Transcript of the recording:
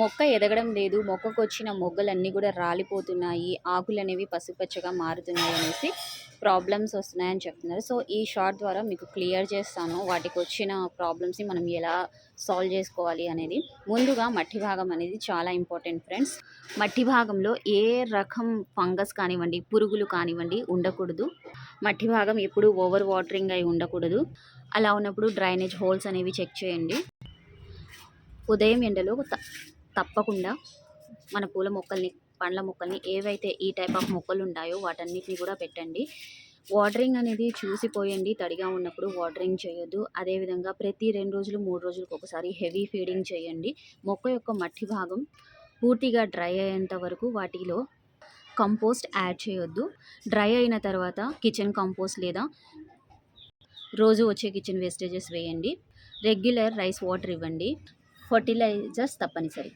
మొక్క ఎదగడం లేదు మొక్కకు వచ్చిన మొగ్గలన్నీ కూడా రాలిపోతున్నాయి ఆకులు అనేవి పసుపచ్చగా మారుతున్నాయి అనేసి ప్రాబ్లమ్స్ వస్తున్నాయని చెప్తున్నారు. సో ఈ షార్ట్ ద్వారా మీకు క్లియర్ చేస్తాను వాటికి వచ్చిన ప్రాబ్లమ్స్ని మనం ఎలా సాల్వ్ చేసుకోవాలి అనేది. ముందుగా మట్టి భాగం అనేది చాలా ఇంపార్టెంట్ ఫ్రెండ్స్ మట్టి భాగంలో ఏ రకం ఫంగస్ కానివ్వండి పురుగులు కానివ్వండి ఉండకూడదు. మట్టి భాగం ఎప్పుడు ఓవర్ వాటరింగ్ అయి ఉండకూడదు. అలా ఉన్నప్పుడు డ్రైనేజ్ హోల్స్ అనేవి చెక్ చేయండి. ఉదయం ఎండలో తప్పకుండా మన పూల మొక్కల్ని పండ్ల మొక్కల్ని ఏవైతే ఈ టైప్ ఆఫ్ మొక్కలు ఉంటాయో వాటన్నిటిని కూడా పెట్టండి. వాటరింగ్ అనేది చూసిపోయండి తడిగా ఉన్నప్పుడు వాటరింగ్ చేయొద్దు. అదేవిధంగా ప్రతి రెండు రోజులు మూడు రోజులకు ఒకసారి హెవీ ఫీడింగ్ చేయండి. మొక్క యొక్క మట్టి భాగం పూర్తిగా డ్రై అయ్యేంత వరకు వాటిలో కంపోస్ట్ యాడ్ చేయొద్దు. డ్రై అయిన తర్వాత కిచెన్ కంపోస్ట్ లేదా రోజు వచ్చే కిచెన్ వేస్టేజెస్ వేయండి. రెగ్యులర్ రైస్ వాటర్ ఇవ్వండి. ఫర్టిలైజర్స్ తప్పనిసరి.